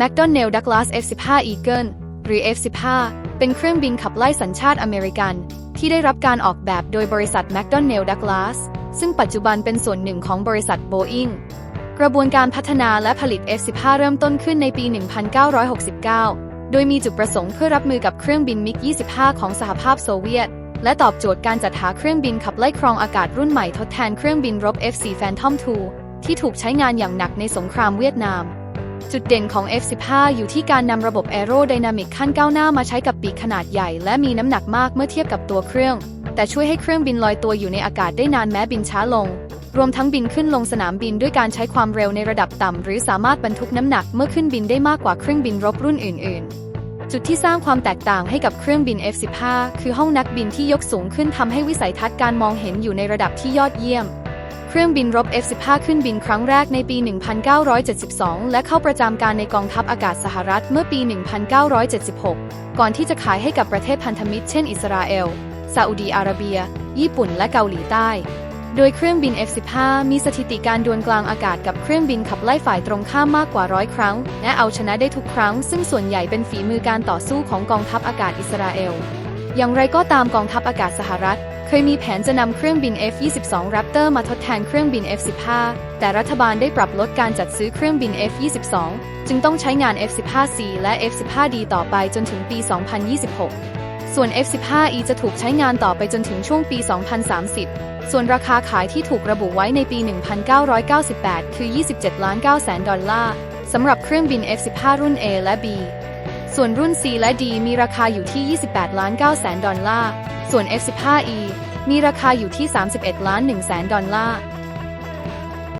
McDonnell Douglas F-15 Eagle หรือ F-15 เป็นเครื่องบินขับไล่สัญชาติอเมริกัน ที่ได้รับการออกแบบโดยบริษัท McDonnell Douglas ซึ่งปัจจุบันเป็นส่วนหนึ่งของบริษัท Boeing กระบวนการพัฒนาและผลิต F-15 เริ่มต้นขึ้นในปี 1969 โดยมีจุดประสงค์เพื่อรับมือกับเครื่องบินมิก 25 ของสหภาพโซเวียต และตอบโจทย์การจัดหาเครื่องบินขับไล่ครองอากาศรุ่นใหม่ทดแทนเครื่องบินรบ F-4 Phantom II ที่ถูกใช้งานอย่างหนักในสงครามเวียดนาม จุดเด่นของ F-15 อยู่ที่การนำระบบแอโรไดนามิกขั้นก้าวหน้ามาใช้กับปีกขนาดใหญ่ และมีน้ำหนักมากเมื่อเทียบกับตัวเครื่อง แต่ช่วยให้เครื่องบินลอยตัวอยู่ในอากาศได้นานแม้บินช้าลง รวมทั้งบินขึ้นลงสนามบินด้วยการใช้ความเร็วในระดับต่ำ หรือสามารถบรรทุกน้ำหนักเมื่อขึ้นบินได้มากกว่าเครื่องบินรบรุ่นอื่น ๆจุดที่สร้างความแตกต่างให้กับเครื่องบิน F-15 คือห้องนักบินที่ยกสูงขึ้นทำให้วิสัยทัศน์การมองเห็นอยู่ในระดับที่ยอดเยี่ยม เครื่องบินรบ F-15 ขึ้นบินครั้งแรกในปี 1972 และเข้าประจำการในกองทัพอากาศสหรัฐเมื่อปี 1976 ก่อนที่จะขายให้กับประเทศพันธมิตรเช่นอิสราเอล ซาอุดีอาระเบีย ญี่ปุ่น และเกาหลีใต้ โดยเครื่องบิน F-15 มีสถิติการดวลกลางอากาศกับเครื่องบินขับไล่ฝ่ายตรงข้ามมากกว่าร้อยครั้ง และเอาชนะได้ทุกครั้ง ซึ่งส่วนใหญ่เป็นฝีมือการต่อสู้ของกองทัพอากาศอิสราเอล อย่างไรก็ตามกองทัพอากาศสหรัฐ เคยมีแผนจะนำเครื่องบิน F-22 Raptor มาทดแทนเครื่องบิน F-15 แต่รัฐบาลได้ปรับลดการจัดซื้อเครื่องบิน F-22 จึงต้องใช้งาน F-15C และ F-15D ต่อไปจนถึงปี 2026 ส่วน F-15E จะถูกใช้งานต่อไปจนถึงช่วงปี 2030 ส่วนราคาขายที่ถูกระบุไว้ในปี 1998 คือ 27 ล้าน9แสนดอลลาร์สำหรับเครื่องบิน F-15 รุ่น A และ B ส่วนรุ่น C และ D มีราคาอยู่ที่ 28 ล้าน9แสนดอลลาร์ ส่วน F-15E มีราคาอยู่ที่ 31 ล้าน1แสนดอลลาร์